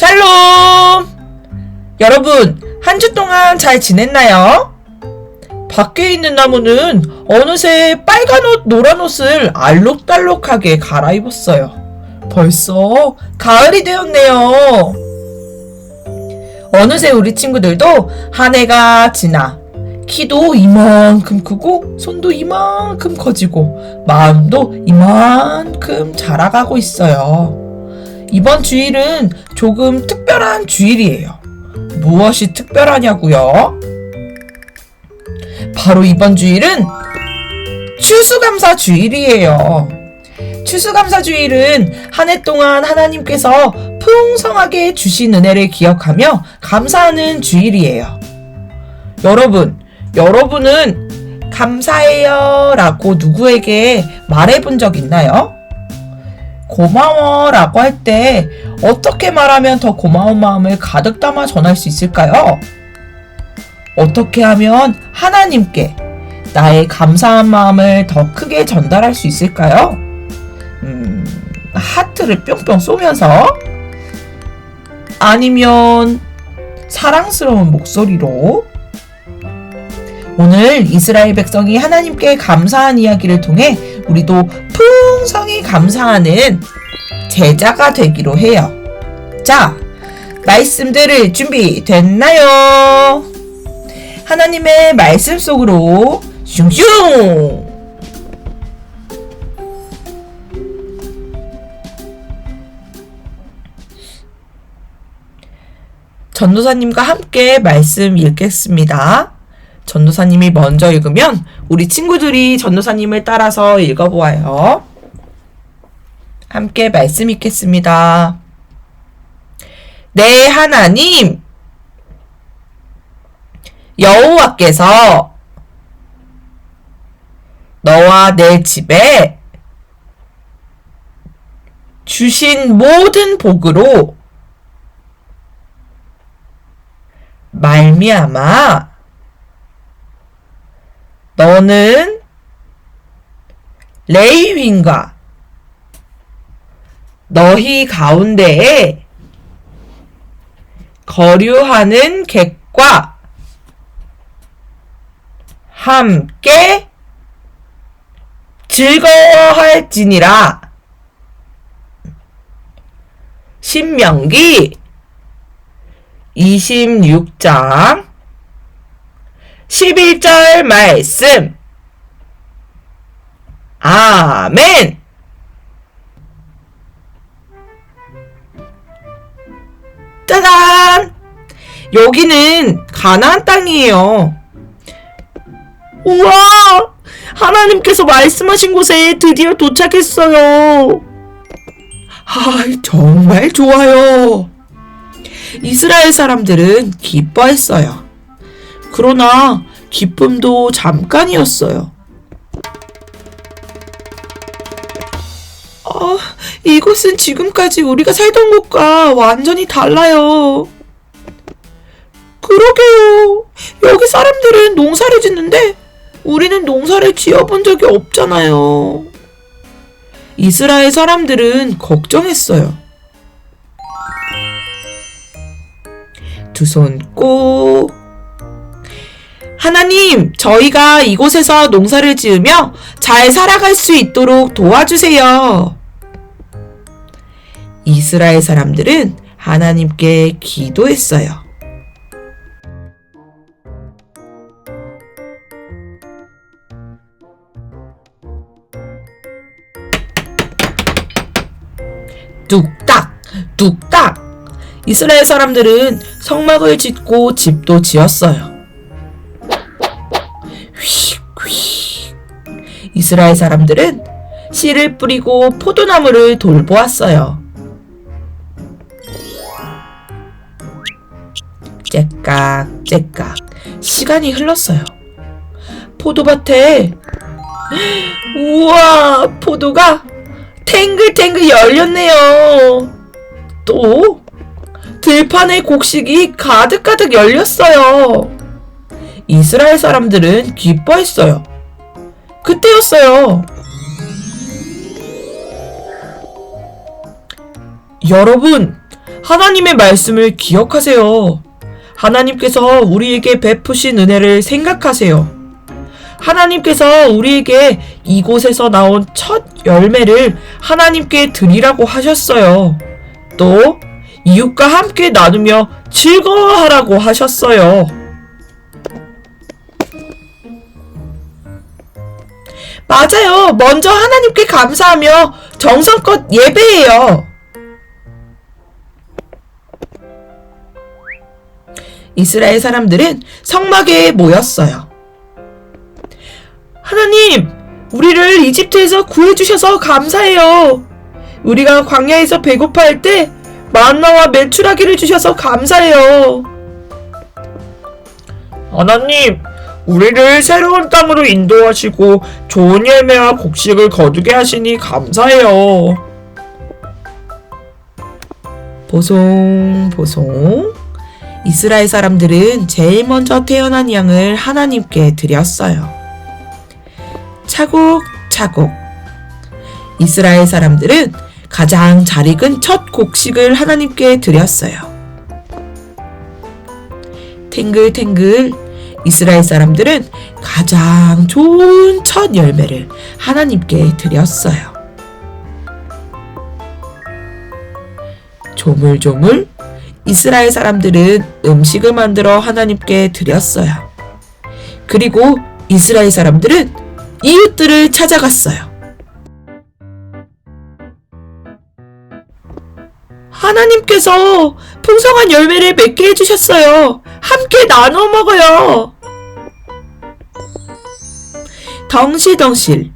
샬롬! 여러분, 한 주 동안 잘 지냈나요? 밖에 있는 나무는 어느새 빨간 옷, 노란 옷을 알록달록하게 갈아입었어요. 벌써 가을이 되었네요. 어느새 우리 친구들도 한 해가 지나 키도 이만큼 크고 손도 이만큼 커지고 마음도 이만큼 자라가고 있어요. 이번 주일은 조금 특별한 주일이에요. 무엇이 특별하냐고요? 바로 이번 주일은 추수감사 주일이에요. 추수감사 주일은 한 해 동안 하나님께서 풍성하게 주신 은혜를 기억하며 감사하는 주일이에요. 여러분, 여러분은 감사해요 라고 누구에게 말해본 적 있나요? 고마워 라고 할 때 어떻게 말하면 더 고마운 마음을 가득 담아 전할 수 있을까요? 어떻게 하면 하나님께 나의 감사한 마음을 더 크게 전달할 수 있을까요? 음, 하트를 뿅뿅 쏘면서 아니면 사랑스러운 목소리로 오늘 이스라엘 백성이 하나님께 감사한 이야기를 통해 우리도 풍성히 감사하는 제자가 되기로 해요. 자, 말씀들을 준비됐나요? 하나님의 말씀 속으로 슝슝! 전도사님과 함께 말씀 읽겠습니다. 전도사님이 먼저 읽으면 우리 친구들이 전도사님을 따라서 읽어보아요. 함께 말씀 읽겠습니다. 내 하나님 여호와께서 너와 내 집에 주신 모든 복으로 말미암아 너는 레이윈과 너희 가운데에 거류하는 객과 함께 즐거워할지니라. 신명기 26장 11절 말씀. 아멘. 짜잔! 여기는 가나안 땅이에요. 우와! 하나님께서 말씀하신 곳에 드디어 도착했어요. 아, 정말 좋아요. 이스라엘 사람들은 기뻐했어요. 그러나 기쁨도 잠깐이었어요. 아, 이곳은 지금까지 우리가 살던 곳과 완전히 달라요. 그러게요. 여기 사람들은 농사를 짓는데 우리는 농사를 지어본 적이 없잖아요. 이스라엘 사람들은 걱정했어요. 두 손 꼭. 하나님, 저희가 이곳에서 농사를 지으며 잘 살아갈 수 있도록 도와주세요. 이스라엘 사람들은 하나님께 기도했어요. 뚝딱, 뚝딱. 이스라엘 사람들은 성막을 짓고 집도 지었어요. 이스라엘 사람들은 씨를 뿌리고 포도나무를 돌보았어요. 째깍, 째깍. 시간이 흘렀어요. 포도밭에, 우와, 포도가 탱글탱글 열렸네요. 또, 들판에 곡식이 가득가득 열렸어요. 이스라엘 사람들은 기뻐했어요. 그때였어요. 여러분, 하나님의 말씀을 기억하세요. 하나님께서 우리에게 베푸신 은혜를 생각하세요. 하나님께서 우리에게 이곳에서 나온 첫 열매를 하나님께 드리라고 하셨어요. 또 이웃과 함께 나누며 즐거워하라고 하셨어요. 맞아요. 먼저 하나님께 감사하며 정성껏 예배해요. 이스라엘 사람들은 성막에 모였어요. 하나님, 우리를 이집트에서 구해주셔서 감사해요. 우리가 광야에서 배고파할 때 만나와 메추라기를 주셔서 감사해요. 하나님, 우리를 새로운 땅으로 인도하시고 좋은 열매와 곡식을 거두게 하시니 감사해요. 보송, 보송. 이스라엘 사람들은 제일 먼저 태어난 양을 하나님께 드렸어요. 차곡차곡. 이스라엘 사람들은 가장 잘 익은 첫 곡식을 하나님께 드렸어요. 탱글탱글 이스라엘 사람들은 가장 좋은 첫 열매를 하나님께 드렸어요. 조물조물 이스라엘 사람들은 음식을 만들어 하나님께 드렸어요. 그리고 이스라엘 사람들은 이웃들을 찾아갔어요. 하나님께서 풍성한 열매를 맺게 해주셨어요. 함께 나눠 먹어요. 덩실덩실.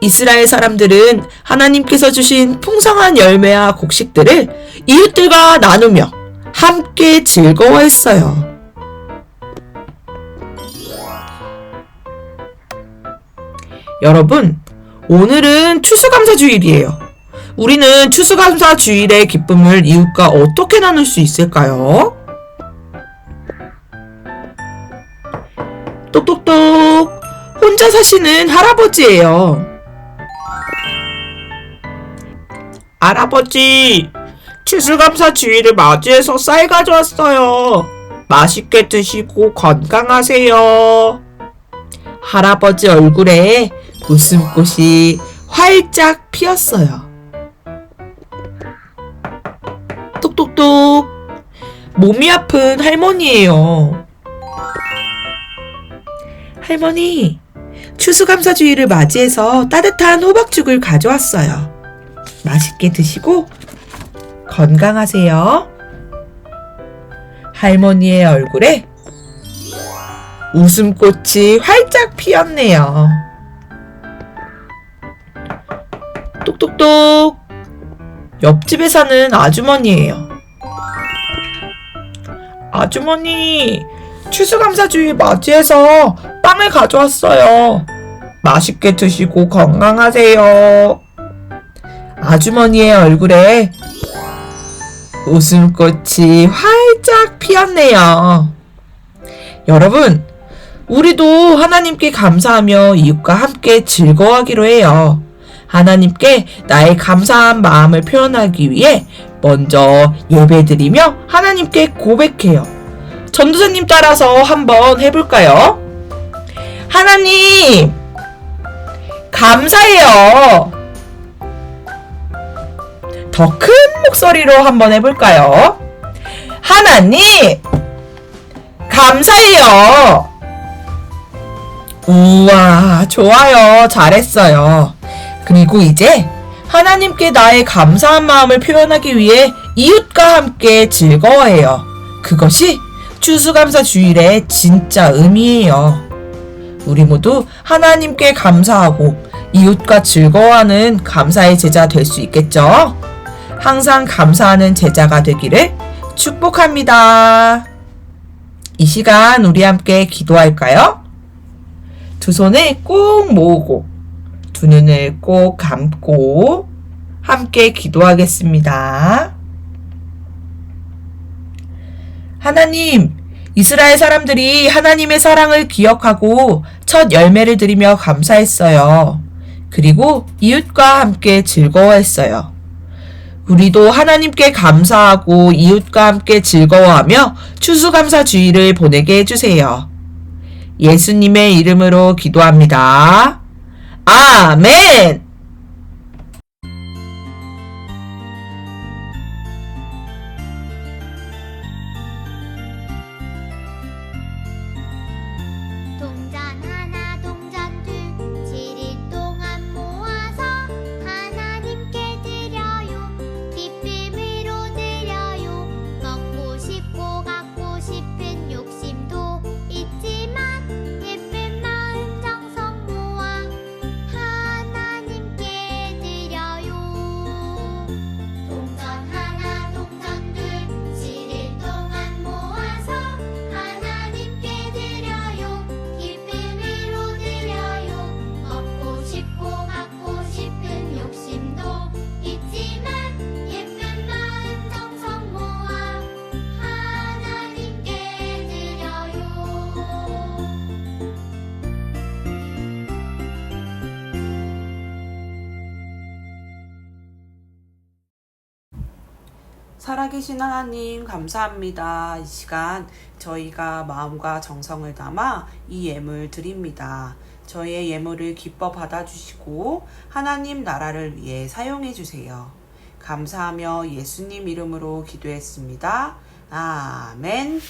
이스라엘 사람들은 하나님께서 주신 풍성한 열매와 곡식들을 이웃들과 나누며 함께 즐거워했어요. 여러분, 오늘은 추수감사 주일이에요. 우리는 추수감사 주일의 기쁨을 이웃과 어떻게 나눌 수 있을까요? 사시는 할아버지예요. 할아버지, 추수감사 주일을 맞이해서 쌀 가져왔어요. 맛있게 드시고 건강하세요. 할아버지 얼굴에 웃음꽃이 활짝 피었어요. 똑똑똑. 몸이 아픈 할머니예요. 할머니, 추수감사주의를 맞이해서 따뜻한 호박죽을 가져왔어요. 맛있게 드시고 건강하세요. 할머니의 얼굴에 웃음꽃이 활짝 피었네요. 똑똑똑. 옆집에 사는 아주머니예요. 아주머니, 추수감사주의 맞이해서 빵을 가져왔어요. 맛있게 드시고 건강하세요. 아주머니의 얼굴에 웃음꽃이 활짝 피었네요. 여러분, 우리도 하나님께 감사하며 이웃과 함께 즐거워하기로 해요. 하나님께 나의 감사한 마음을 표현하기 위해 먼저 예배드리며 하나님께 고백해요. 전도사님 따라서 한번 해볼까요? 하나님, 감사해요. 더 큰 목소리로 한번 해볼까요? 하나님, 감사해요. 우와, 좋아요. 잘했어요. 그리고 이제 하나님께 나의 감사한 마음을 표현하기 위해 이웃과 함께 즐거워해요. 그것이 추수감사 주일의 진짜 의미예요. 우리 모두 하나님께 감사하고 이웃과 즐거워하는 감사의 제자 될 수 있겠죠? 항상 감사하는 제자가 되기를 축복합니다. 이 시간 우리 함께 기도할까요? 두 손을 꼭 모으고 두 눈을 꼭 감고 함께 기도하겠습니다. 하나님, 이스라엘 사람들이 하나님의 사랑을 기억하고 첫 열매를 드리며 감사했어요. 그리고 이웃과 함께 즐거워했어요. 우리도 하나님께 감사하고 이웃과 함께 즐거워하며 추수감사 주의를 보내게 해주세요. 예수님의 이름으로 기도합니다. 아멘! 살아계신 하나님 감사합니다. 이 시간 저희가 마음과 정성을 담아 이 예물 드립니다. 저희의 예물을 기뻐 받아주시고 하나님 나라를 위해 사용해 주세요. 감사하며 예수님 이름으로 기도했습니다. 아멘.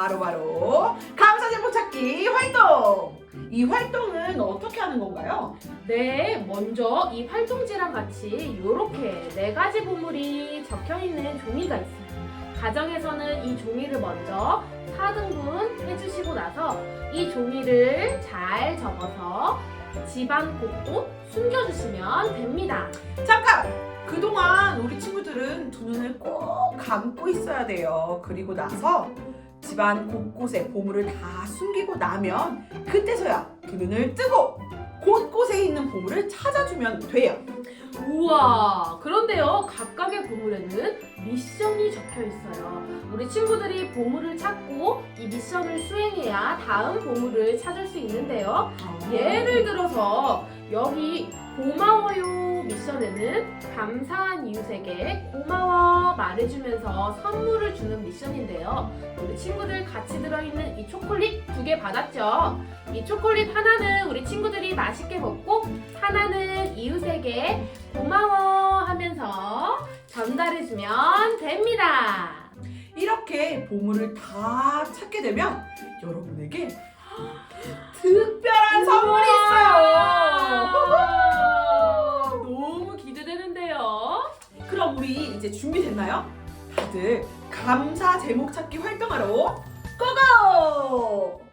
바로 바로 감사 제목 찾기 활동! 이 활동은 어떻게 하는 건가요? 네, 먼저 이 활동지랑 같이 이렇게 네 가지 보물이 적혀 있는 종이가 있어요. 가정에서는 이 종이를 먼저 4등분 해주시고 나서 이 종이를 잘 접어서 집안 곳곳 숨겨주시면 됩니다. 잠깐! 그동안 우리 친구들은 두 눈을 꼭 감고 있어야 돼요. 그리고 나서 집안 곳곳에 보물을 다 숨기고 나면 그때서야 두 눈을 뜨고 곳곳에 있는 보물을 찾아주면 돼요. 우와! 그런데요, 각각의 보물에는 미션이 적혀 있어요. 우리 친구들이 보물을 찾고 이 미션을 수행해야 다음 보물을 찾을 수 있는데요. 예를 들어서 여기 고마워요 미션에는 감사한 이웃에게 고마워 말해주면서 선물을 주는 미션인데요. 우리 친구들 같이 들어있는 이 초콜릿 두 개 받았죠? 이 초콜릿 하나는 우리 친구들이 맛있게 먹고 하나는 이웃에게 고마워 하면서 전달해주면 됩니다. 이렇게 보물을 다 찾게 되면 여러분에게 특별한 선물이 있어요. 너무 기대되는데요. 그럼 우리 이제 준비됐나요? 다들 감사 제목 찾기 활동하러 고고!